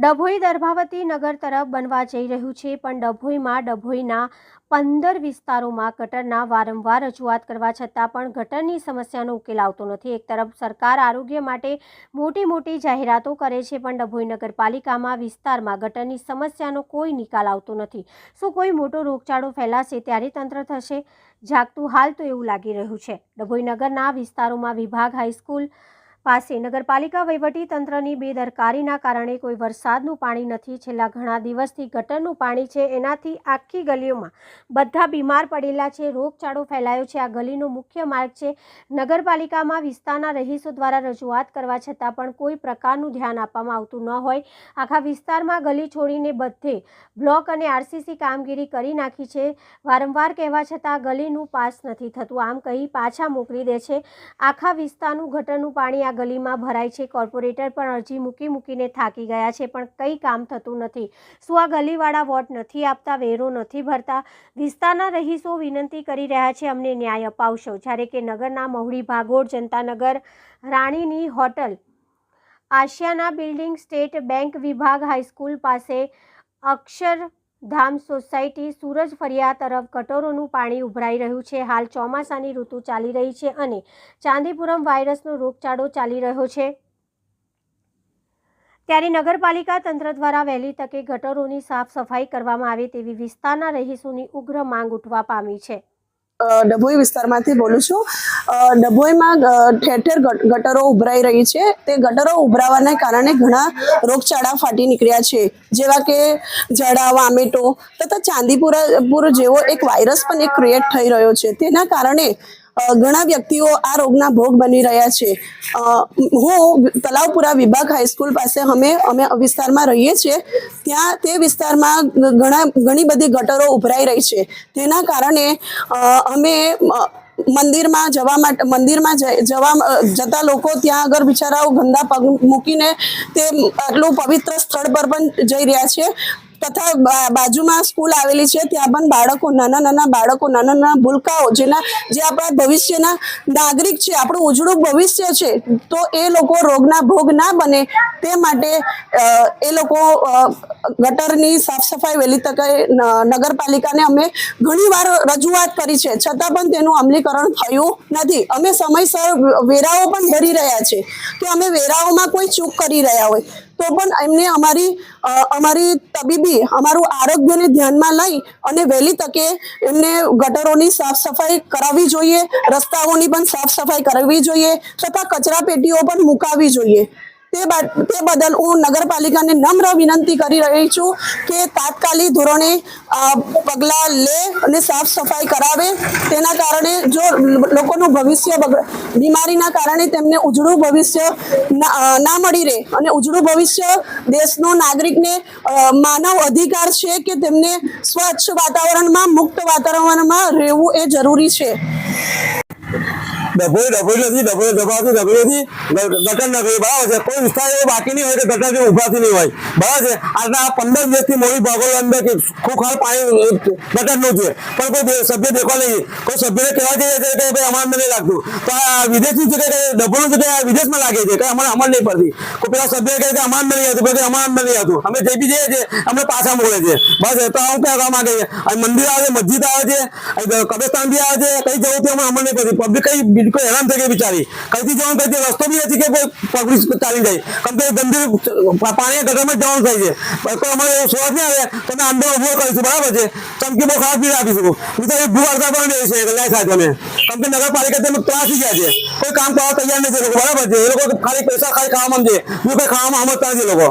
ડભોઈ દર્ભાવતી નગર તરફ બનવા જઈ રહ્યું છે, પણ ડભોઈમાં ડભોઈના પંદર વિસ્તારોમાં ગટરના વારંવાર રજૂઆત કરવા છતાં પણ ગટરની સમસ્યાનો ઉકેલ આવતો નથી. એક તરફ સરકાર આરોગ્ય માટે મોટી મોટી જાહેરાતો કરે છે, પણ ડભોઈ નગરપાલિકામાં વિસ્તારમાં ગટરની સમસ્યાનો કોઈ નિકાલ આવતો નથી. શું કોઈ મોટો રોગચાળો ફેલાશે ત્યારે તંત્ર થશે? જાગતું હાલ તો એવું લાગી રહ્યું છે. ડભોઈ નગરના વિસ્તારોમાં વિભાગ, હાઈસ્કૂલ પાસે નગરપાલિકા વહીવટી તંત્રની બેદરકારીના કારણે કોઈ વરસાદનું પાણી નથી. છેલ્લા ઘણા દિવસથી ગટરનું પાણી છે. એનાથી આખી ગલીઓમાં બધા બીમાર પડેલા છે. રોગચાળો ફેલાયો છે. આ ગલીનો મુખ્ય માર્ગ છે નગરપાલિકામાં વિસ્તારના રહીશો દ્વારા રજૂઆત કરવા છતાં પણ કોઈ પ્રકારનું ધ્યાન આપવામાં આવતું ન હોય. આખા વિસ્તારમાં ગલી છોડીને બધે બ્લોક અને આરસીસી કામગીરી કરી નાખી છે. વારંવાર કહેવા છતાં ગલીનું પાસ નથી થતું. આમ કહી પાછા મોકલી દે છે. આખા વિસ્તારનું ગટરનું પાણી આ ગલીમાં ભરાય છે. કોર્પોરેટર પણ અરજી મૂકી મૂકીને થાકી ગયા છે, પણ કંઈ કામ થતું નથી. શું આ ગલીવાળા વોટ નથી આપતા, વેરો નથી ભરતા? વિસ્તારના રહીશો વિનંતી કરી રહ્યા છે, અમને ન્યાય અપાવશો. જ્યારે કે નગરના મહુડી ભાગોળ જનતાનગર રાણીની hotel Ashiyana building state bank વિભાગ હાઈસ્કૂલ પાસે અક્ષર ધામ સોસાયટી સૂરજ ફરિયા તરફ ગટરોનું પાણી ઉભરાઈ રહ્યું છે. હાલ ચોમાસાની ઋતુ ચાલી રહી છે અને ચાંદીપુરમ વાયરસનો રોગચાળો ચાલી રહ્યો છે. ત્યારે નગરપાલિકા તંત્ર દ્વારા વહેલી તકે ગટરોની સાફ સફાઈ કરવામાં આવે તેવી વિસ્તારના રહીશોની ઉગ્ર માંગ ઉઠવા પામી છે. ડભોઈ વિસ્તારમાંથી બોલું છું. ડભોઈમાં ઠેર ઠેર ગટરો ઉભરાઈ રહી છે. તે ગટરો ઉભરાવાને કારણે ઘણા રોગચાળા ફાટી નીકળ્યા છે. જેવા કે જડા, વામેટો તથા ચાંદીપુરા, પુર જેવો એક વાયરસ પણ એક ક્રિએટ થઈ રહ્યો છે. તેના કારણે ઘણા વ્યક્તિઓ આ રોગના ભોગ બની રહ્યા છે. હું તલાવપુરા વિભાગ હાઈસ્કૂલ પાસે અમે અમે વિસ્તારમાં રહીએ છીએ. ત્યાં તે વિસ્તારમાં ઘણા, ઘણી બધી ગટરો ઉભરાઈ રહી છે. તેના કારણે અમે મંદિરમાં જવા માટે મંદિરમાં જવા જતા લોકો ત્યાં આગળ બિચારાઓ ગંદા પગ મૂકીને તે આટલું પવિત્ર સ્થળ પર પણ જઈ રહ્યા છે. તથા બાજુમાં સ્કૂલ આવેલી છે, ત્યાં પણ બાળકો, નાના નાના બાળકો, નાના નાના ભૂલકાઓ જેના, જે આપણા ભવિષ્યના નાગરિક છે, આપણું ઉજળું ભવિષ્ય છે, તો એ લોકો રોગના ભોગ ના બને તે માટે એ લોકો ગટરની સાફ સફાઈ વહેલી તકે નગરપાલિકાને અમે ઘણી વાર રજૂઆત કરી છે, છતાં પણ તેનું અમલીકરણ થયું નથી. અમે સમયસર વેરાઓ પણ ભરી રહ્યા છે, કે અમે વેરાઓમાં કોઈ ચૂક કરી રહ્યા હોય. તો પણ એમને અમારી અમારી તબીબી, અમારું આરોગ્યને ધ્યાનમાં લઈ અને વહેલી તકે એમને ગટરોની સાફ સફાઈ કરાવવી જોઈએ, રસ્તાઓની પણ સાફ સફાઈ કરાવવી જોઈએ, તથા કચરા પેટીઓ પણ મુકાવી જોઈએ. તે તે બદલ હું નગરપાલિકાને નમ્ર વિનંતી કરી રહી છું કે તાત્કાલિક ધોરણે પગલાં લે અને સાફ સફાઈ કરાવે. તેના કારણે જો લોકોનું ભવિષ્ય બીમારીના કારણે તેમને ઉજળું ભવિષ્ય ના મળી રહે અને ઉજળું ભવિષ્ય દેશનો નાગરિકને માનવ અધિકાર છે કે તેમને સ્વચ્છ વાતાવરણમાં, મુક્ત વાતાવરણમાં રહેવું એ જરૂરી છે. ડભોઈ ડભોઈ નથી ડભોઈ દબાવતી ડભોઈ નથી ગટર નથી બરાબર છે કોઈ વિસ્તાર એવો બાકી નહીં હોય કે ગટર જે ઉભાથી નહીં હોય બરાબર છે આજના પંદર દિવસથી મોડી ભાગોળ અંદર કે ખુખાર પાણી ગટરનું છે પણ કોઈ સભ્ય દેખવા નહીં કોઈ સભ્યને કહેવા જઈએ છે કે ભાઈ અમારે નહીં લાગતું તો આ વિદેશની છે કે ડભોનું છે કે વિદેશમાં લાગે છે કે અમારે અમલ નહીં પડતી કોઈ પેલા સભ્ય કહે કે અમારે નહીં આવતું કે અમારે નથી આવતું અમે જે બી જઈએ છીએ અમને પાછા મોકલે છે બસ તો હું કહેવા માંગે છે મંદિર આવે છે મસ્જિદ આવે છે કબ્રસ્તાન બી આવે છે કઈ જવું તે અમને અમર નહીં પડતી પબ્લિક કઈ બિલકુલ હેરાન થઈ ગઈ બિચારી. કઈથી જવાનું કઈથી રસ્તો બી નથી કે પબ્લિક ચાલી જાય. કેમ કે ગંદુ પાણી ગટરમાં જવાનું થાય છે. કોઈ અમારે એવું સોચ નહીં આવે તો અમે અંદર ઊભો કરીશું બરાબર છે? ચમકી બહુ ખરાબ બી આપીશું બીજા એક ભૂ અડધા પણ છે લાય સાહેબ અમે કેમ કે નગરપાલિકા તમે ત્રાસી ગયા છે કોઈ કામ કરવા તૈયાર નથી એ બરાબર છે? એ લોકો ખાલી પૈસા ખાલી ખાવામાં છે. બીજું કઈ ખાવામાં સમજતા નથી એ લોકો.